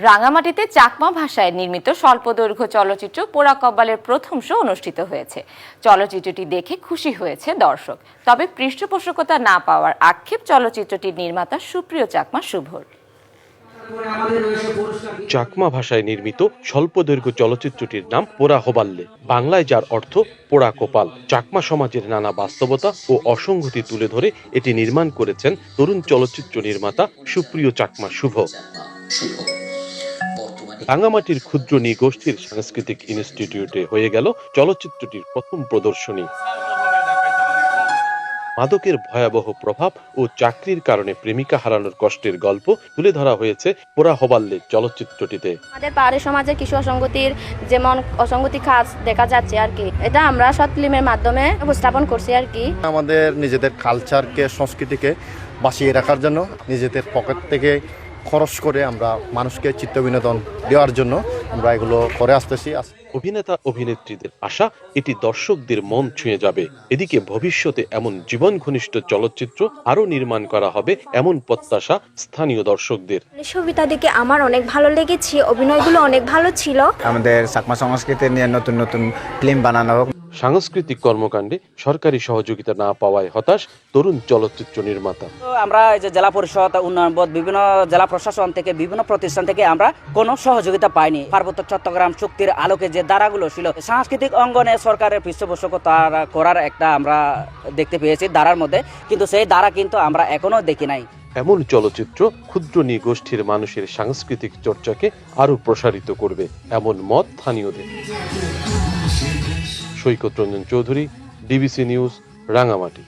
রাঙামাটিতে চাকমা ভাষায় নির্মিত স্বল্পদৈর্ঘ্য চলচ্চিত্র পোড়া কব্বালের প্রথম শো অনুষ্ঠিত হয়েছে। চলচ্চিত্রটি দেখে খুশি হয়েছে দর্শক। তবে পৃষ্ঠপোষকতা না পাওয়ার আক্ষেপ চলচ্চিত্রটির নির্মাতা সুপ্রিয় চাকমা শুভর চাকমা ভাষায় নির্মিত স্বল্পদৈর্ঘ্য চলচ্চিত্রটির নাম পোড়া হোবাল্লে। বাংলায় যার অর্থ পোড়া কোপাল। চাকমা সমাজের নানা বাস্তবতা ও অসঙ্গতি তুলে ধরে এটি নির্মাণ করেছেন তরুণ চলচ্চিত্র নির্মাতা সুপ্রিয় চাকমা শুভ রাঙামাটির ক্ষুদ্র নিগোষ্ঠীর সাংস্কৃতিক ইনস্টিটিউটে হয়ে গেল চলচ্চিত্রটির প্রথম প্রদর্শনী। মাদকের ভয়াবহ প্রভাব ও চাকরির কারণে প্রেমিকা হারানোর কষ্টের গল্প তুলে ধরা হয়েছে পোড়া হবাল্লে চলচ্চিত্রটিতে। আমাদের পাহাড়ি সমাজে কিছু অসঙ্গতির যেমন অসঙ্গতি কাজ দেখা যাচ্ছে আর কি। এটা আমরা শর্ট ফিল্মের মাধ্যমে উপস্থাপন করছি আর কি। আমাদের নিজেদের কালচারকে সংস্কৃতিকে বাঁচিয়ে রাখার জন্য নিজেদের পকেট থেকে খরচ করে আমরা মানুষকে চিত্ত বিনোদন দেওয়ার জন্য আমরা এগুলো করে আসতেছি। অভিনেতা অভিনেত্রীদের আশা এটি দর্শকদের মন ছুঁয়ে যাবে। এদিকে ভবিষ্যতে এমন জীবন ঘনিষ্ঠ চলচ্চিত্র আরও নির্মাণ করা হবে এমন প্রত্যাশা স্থানীয় দর্শকদের। ছবিটা দেখে আমার অনেক ভালো লেগেছে অভিনয়গুলো অনেক ভালো ছিল। আমাদের চাকমা সংস্কৃতি নিয়ে নতুন নতুন ফিল্ম বানানো হোক সাংস্কৃতিক কর্মকাণ্ডে সরকারি সহযোগিতা না পাওয়ায় হতাশ তরুণ চলচ্চিত্র নির্মাতা। আমরা এই যে জেলা পরিষদ উন্নয়ন বোর্ড বিভিন্ন জেলা প্রশাসন থেকে বিভিন্ন প্রতিষ্ঠান থেকে আমরা কোনো সহযোগিতা পাইনি। পার্বত্য চট্টগ্রাম চুক্তির আলোকে যে ধারাগুলো ছিল সাংস্কৃতিক অঙ্গনে সরকারের পৃষ্ঠপোষকতা করার একটা আমরা দেখতে পেয়েছি ধারার মধ্যে। কিন্তু সেই ধারা কিন্তু আমরা এখনও দেখি নাই। এমন চলচ্চিত্র ক্ষুদ্র নিগোষ্ঠীর মানুষের সাংস্কৃতিক চর্চাকে আরও প্রসারিত করবে এমন মত স্থানীয়দের। Saikat Ranjan Chowdhury DBC news Rangamati.